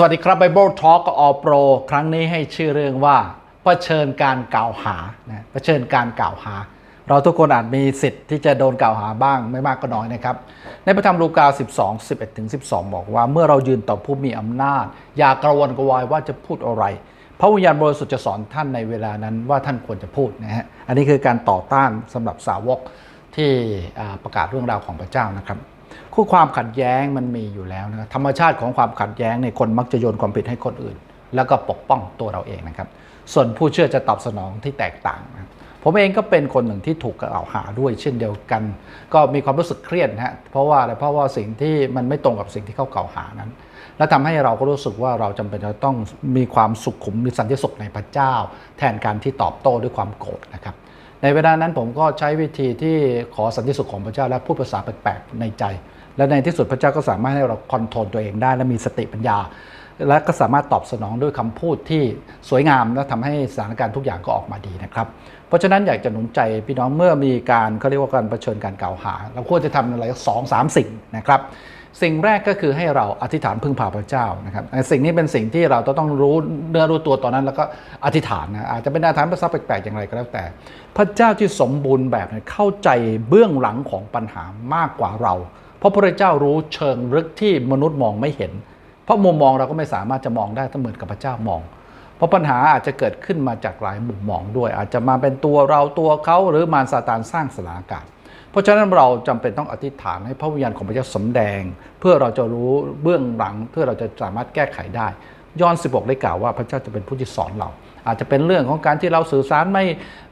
สวัสดีครับ Bible Talk ออโปรครั้งนี้ให้ชื่อเรื่องว่าเผชิญการกล่าวหานะเผชิญการกล่าวหา เราทุกคนอาจมีสิทธิ์ที่จะโดนกล่าวหาบ้างไม่มากก็น้อยนะครับ ในพระธรรมลูกา 12 11ถึง12 บอกว่า เมื่อเรายืนต่อผู้มีอำนาจ อย่ากระวนกระวายว่าจะพูดอะไร พระวิญญาณบริสุทธิ์จะสอนท่านในเวลานั้นว่าท่านควรจะพูดนะฮะอันนี้คือการต่อต้านสำหรับสาวกที่ประกาศเรื่องราวของพระเจ้านะครับ คู่ความขัดแย้งมันมีอยู่แล้วนะครับธรรมชาติของความขัดแย้งในคนมักจะโยนความผิดให้คนอื่น แล้วก็ปกป้องตัวเราเองนะครับ ส่วนผู้เชื่อจะตอบสนองที่แตกต่างนะผมเองก็เป็นคนหนึ่งที่ถูกกล่าวหาด้วยเช่นเดียวกัน ก็มีความรู้สึกเครียดนะฮะเพราะว่าอะไรเพราะว่าสิ่งที่มันไม่ตรงกับสิ่งที่เขากล่าวหานั้น และทำให้เราก็รู้สึกว่าเราจำเป็นจะต้องมีความสุขขุมมีสันติสุขในพระเจ้า แทนการที่ตอบโต้ด้วยความโกรธนะครับ ในเวลานั้นผมก็ใช้วิธีที่ขอสันติสุขของพระเจ้าและพูดภาษาแปลกๆในใจ และในที่สุดพระเจ้าก็สามารถให้เราคอนโทรลตัวเองได้และมีสติปัญญา และก็สามารถตอบสนองด้วยคำพูดที่สวยงามและทำให้สถานการณ์ทุกอย่างก็ออกมาดีนะครับ เพราะฉะนั้นอยากจะหนุนใจพี่น้องเมื่อมีการเขาเรียกว่าการเผชิญการกล่าวหา เราควรจะทำอะไรสองสามสิ่งนะครับ สิ่งแรกก็คือให้เราอธิษฐานพึ่งพาพระเจ้านะครับสิ่งนี้เป็นสิ่งที่เราต้องรู้เนื้อรู้ตัวตอนนั้น แล้วก็อธิษฐานนะอาจจะเป็นอธิษฐานภาษาแปลกๆอย่างไรก็แล้วแต่ พระเจ้าที่สมบูรณ์แบบเข้าใจเบื้องหลังของปัญหามากกว่าเรา เพราะพระเจ้ารู้เชิงลึกที่มนุษย์มองไม่เห็น เพราะมุมมองเราก็ไม่สามารถจะมองได้ถ้าเหมือนกับพระเจ้ามอง เพราะปัญหาอาจจะเกิดขึ้นมาจากหลายมุมมองด้วย อาจจะมาเป็นตัวเราตัวเขาหรือมารซาตานสร้างสถานการณ์ ราะฉะนั้นเราจำเป็นต้องอธิษฐานให้พระวิญญาณของพระเจ้าสำแดง เพื่อเราจะรู้เบื้องหลังเพื่อเราจะสามารถแก้ไขได้ ย้อน 16 ได้กล่าวว่าพระเจ้าจะเป็นผู้ที่สอนเรา อาจจะเป็นเรื่องของการที่เราสื่อสารไม่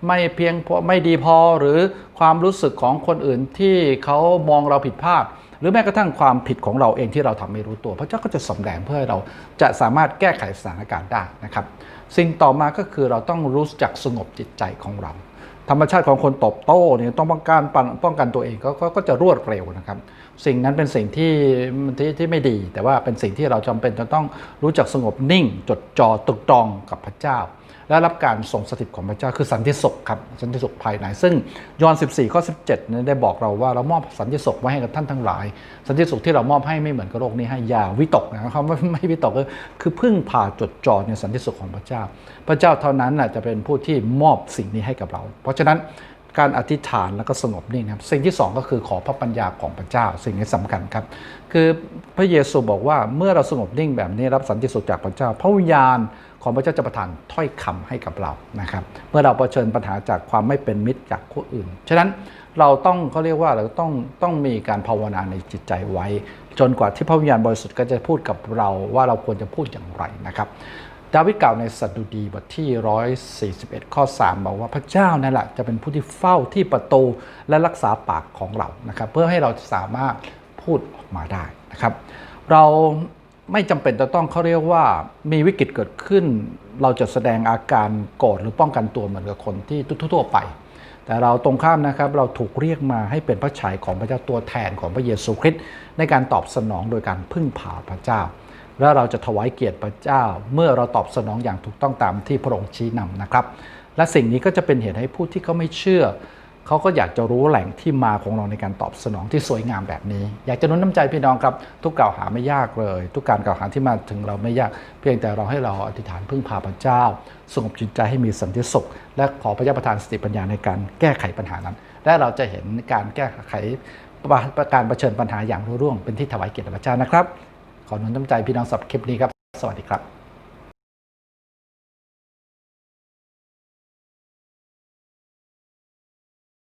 ไม่เพียงพอไม่ดีพอหรือความรู้สึกของคนอื่นที่เขามองเราผิดพลาดหรือแม้กระทั่งความผิดของเราเองที่เราทำไม่รู้ตัว พระเจ้าก็จะสำแดงเพื่อให้เราจะสามารถแก้ไขสถานการณ์ได้นะครับ สิ่งต่อมาก็คือเราต้องรู้จักสงบจิตใจของเรา ธรรมชาติของคนตอบโต้เนี่ยต้องป้องกันป้องกันตัวเองก็ก็จะรวดเร็วนะครับ สิ่งนั้นเป็นสิ่งที่ที่ที่ไม่ดี แต่ว่าเป็นสิ่งที่เราจำเป็นจะต้องรู้จักสงบนิ่ง จดจ่อตรึกตรองกับพระเจ้า และรับการทรงสถิตของพระเจ้าคือสันติสุขครับสันติสุขภายในซึ่งยอห์น14 ข้อ 17เนี่ยได้บอกเราว่าเรามอบสันติสุขไว้ให้กับท่านทั้งหลาย สันติสุขที่เรามอบให้ไม่เหมือนกับโลกนี้ให้ยาวิตกนะครับไม่ไม่วิตกก็คือพึ่งพาจดจ่อในสันติสุขของพระเจ้า พระเจ้าเท่านั้นน่ะจะเป็นผู้ที่มอบสิ่งนี้ให้กับเรา เพราะฉะนั้น การอธิษฐานแล้วก็สงบนิ่งครับสิ่งที่สองก็คือขอพระปัญญาของพระเจ้า สิ่งนี้สำคัญครับ คือพระเยซูบอกว่าเมื่อเราสงบนิ่งแบบนี้รับสันติสุขจากพระเจ้า พระวิญญาณของพระเจ้าจะประทานถ้อยคำให้กับเรานะครับ เมื่อเราเผชิญปัญหาจากความไม่เป็นมิตรจากผู้อื่น ฉะนั้นเราต้องเขาเรียกว่าเราต้องต้องมีการภาวนาในจิตใจไว้ จนกว่าที่พระวิญญาณบริสุทธิ์ก็จะพูดกับเราว่าเราควรจะพูดอย่างไรนะครับ ดาวิดกล่าวในสดุดีบทที่ 141 ข้อ 3 บอกว่าพระเจ้านั่นแหละจะเป็นผู้ที่เฝ้าที่ประตูและรักษาปากของเรานะครับเพื่อให้เราสามารถพูดออกมาได้นะครับ เราไม่จำเป็นจะต้องเขาเรียกว่ามีวิกฤตเกิดขึ้น เราจะแสดงอาการโกรธหรือป้องกันตัวเหมือนกับคนที่ทั่วๆไป แต่เราตรงข้ามนะครับเราถูกเรียกมาให้เป็นพระฉายของพระเจ้าตัวแทนของพระเยซูคริสต์ในการตอบสนองโดยการพึ่งพาพระเจ้า และเราจะถวายเกียรติพระเจ้า เมื่อเราตอบสนองอย่างถูกต้องตามที่พระองค์ชี้นำนะครับ และสิ่งนี้ก็จะเป็นเหตุให้ผู้ที่เขาไม่เชื่อ เขาก็อยากจะรู้แหล่งที่มาของเราในการตอบสนองที่สวยงามแบบนี้ อยากจะนุนน้ำใจพี่น้องครับ ทุกกล่าวหาไม่ยากเลย ทุกการกล่าวหาที่มาถึงเราไม่ยาก เพียงแต่เราให้เราอธิษฐานพึ่งพาพระเจ้าสงบจิตใจให้มีสันติสุข และขอพระเจ้าประทานสติปัญญาในการแก้ไขปัญหานั้น และเราจะเห็นการแก้ไขการเผชิญปัญหาอย่างรุ่ร่วงเป็นที่ถวายเกียรติพระเจ้านะครับ ขอหนุนน้ำใจพี่น้องสับคลิปนี้ครับ สวัสดีครับ